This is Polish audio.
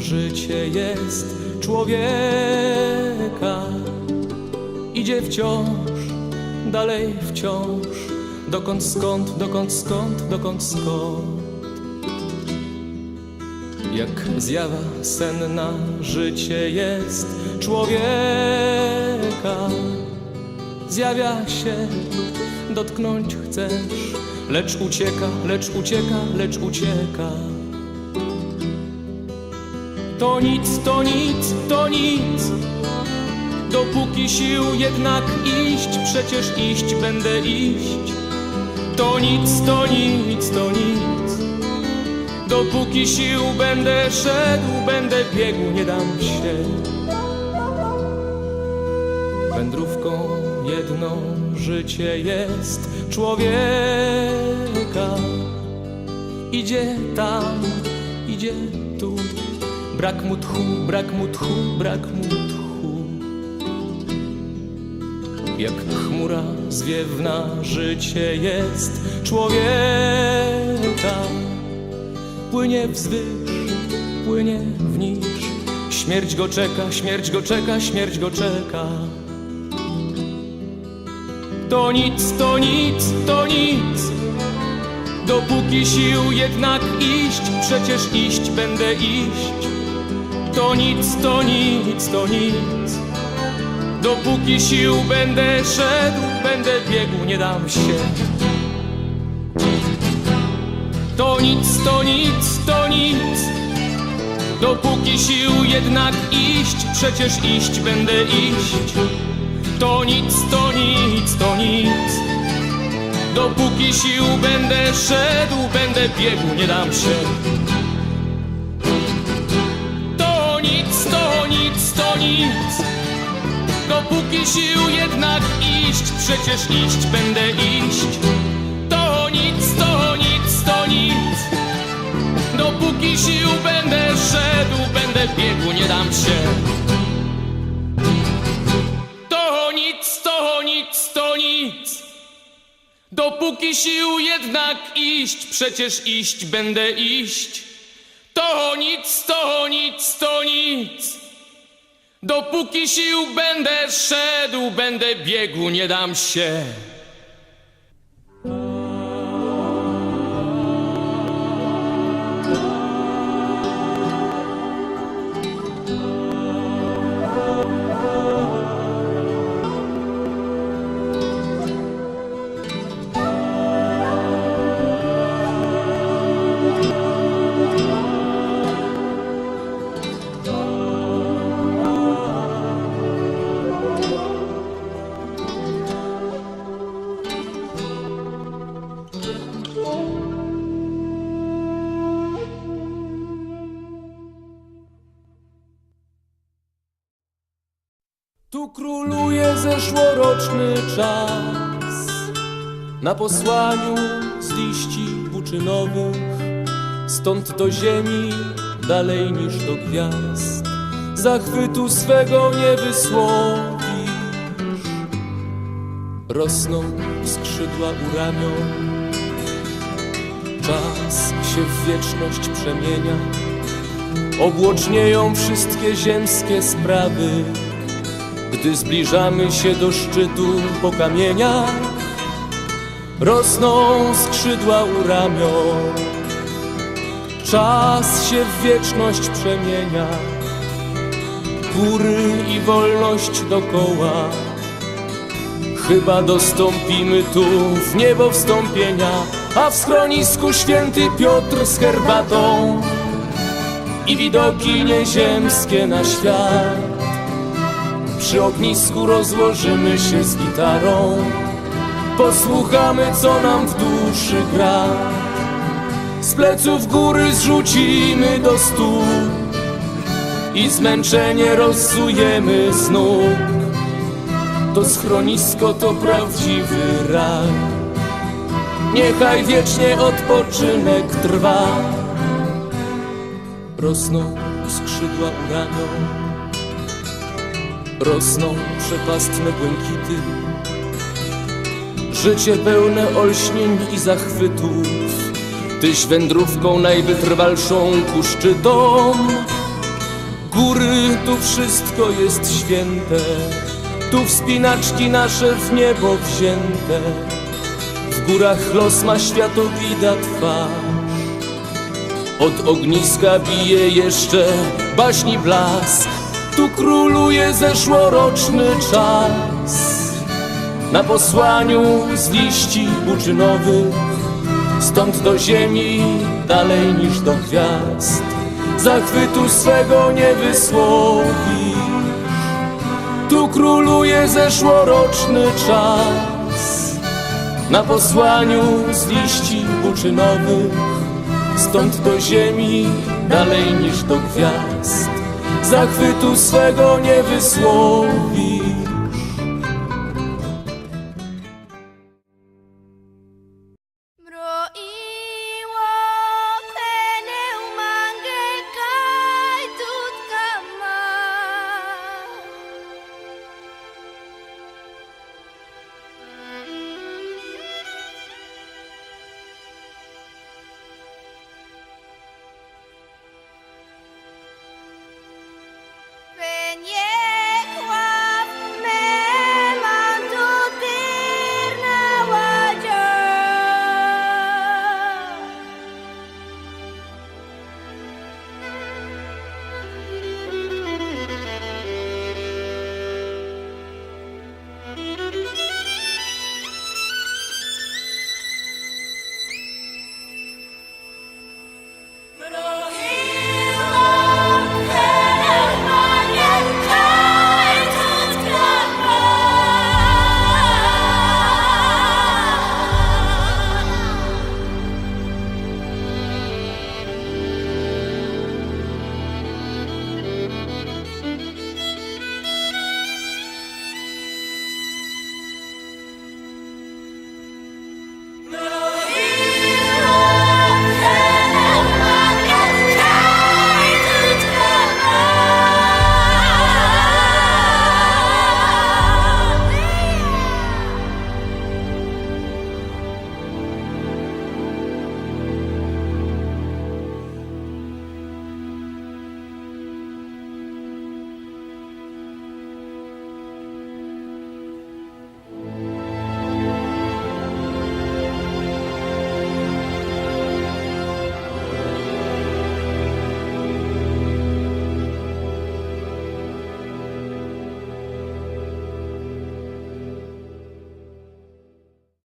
życie jest człowieka. Idzie wciąż, dalej wciąż, dokąd skąd, dokąd skąd, dokąd skąd. Jak zjawa senna życie jest człowieka. Zjawia się, dotknąć chcesz, lecz ucieka, lecz ucieka, lecz ucieka. To nic, to nic, to nic. Dopóki sił jednak iść, przecież iść będę iść. To nic, to nic, to nic. Dopóki sił będę szedł, będę biegł, nie dam się. Wędrówką jedną życie jest człowieka. Idzie tam, idzie tu, brak mu tchu, brak mu tchu, brak mu tchu. Jak chmura zwiewna życie jest człowieka. Płynie wzwyż, płynie w niż. Śmierć go czeka, śmierć go czeka, śmierć go czeka. To nic, to nic, to nic. Dopóki sił jednak iść, przecież iść będę iść. To nic, to nic, to nic. Dopóki sił będę szedł, będę biegł, nie dam się. To nic, to nic, to nic. Dopóki sił jednak iść, przecież iść będę iść. To nic, to nic, to nic. Dopóki sił będę szedł, będę biegł, nie dam się. Dopóki sił jednak iść, przecież iść będę iść. To nic, to nic, to nic. Dopóki sił będę szedł, będę biegł, nie dam się. To nic, to nic, to nic. Dopóki sił jednak iść, przecież iść będę iść. To nic, to nic, to nic. Dopóki sił będę szedł, będę biegł, nie dam się. Tu króluje zeszłoroczny czas. Na posłaniu z liści buczynowych Stąd do ziemi dalej niż do gwiazd. Zachwytu swego nie wysłowisz. Rosną skrzydła u ramion. Czas się w wieczność przemienia. Obłocznieją wszystkie ziemskie sprawy gdy zbliżamy się do szczytu po kamieniach, rosną skrzydła u ramion. Czas się w wieczność przemienia, góry i wolność dokoła. Chyba dostąpimy tu w niebo wstąpienia, a w schronisku święty Piotr z herbatą i widoki nieziemskie na świat. Przy ognisku rozłożymy się z gitarą. Posłuchamy co nam w duszy gra. Z pleców góry zrzucimy do stóp I zmęczenie rozsujemy z nóg. To schronisko to prawdziwy raj. Niechaj wiecznie odpoczynek trwa. Rosną skrzydła u ramion rosną przepastne błękity. Życie pełne olśnień i zachwytów, tyś wędrówką najwytrwalszą ku szczytom. góry, tu wszystko jest święte, tu wspinaczki nasze w niebo wzięte. W górach los ma światowida twarz. Od ogniska bije jeszcze baśni blask, tu króluje zeszłoroczny czas. Na posłaniu z liści buczynowych, stąd do ziemi, dalej niż do gwiazd, zachwytu swego nie wysłowi. Tu króluje zeszłoroczny czas, na posłaniu z liści buczynowych, stąd do ziemi, dalej niż do gwiazd, zachwytu swego nie wysłowi.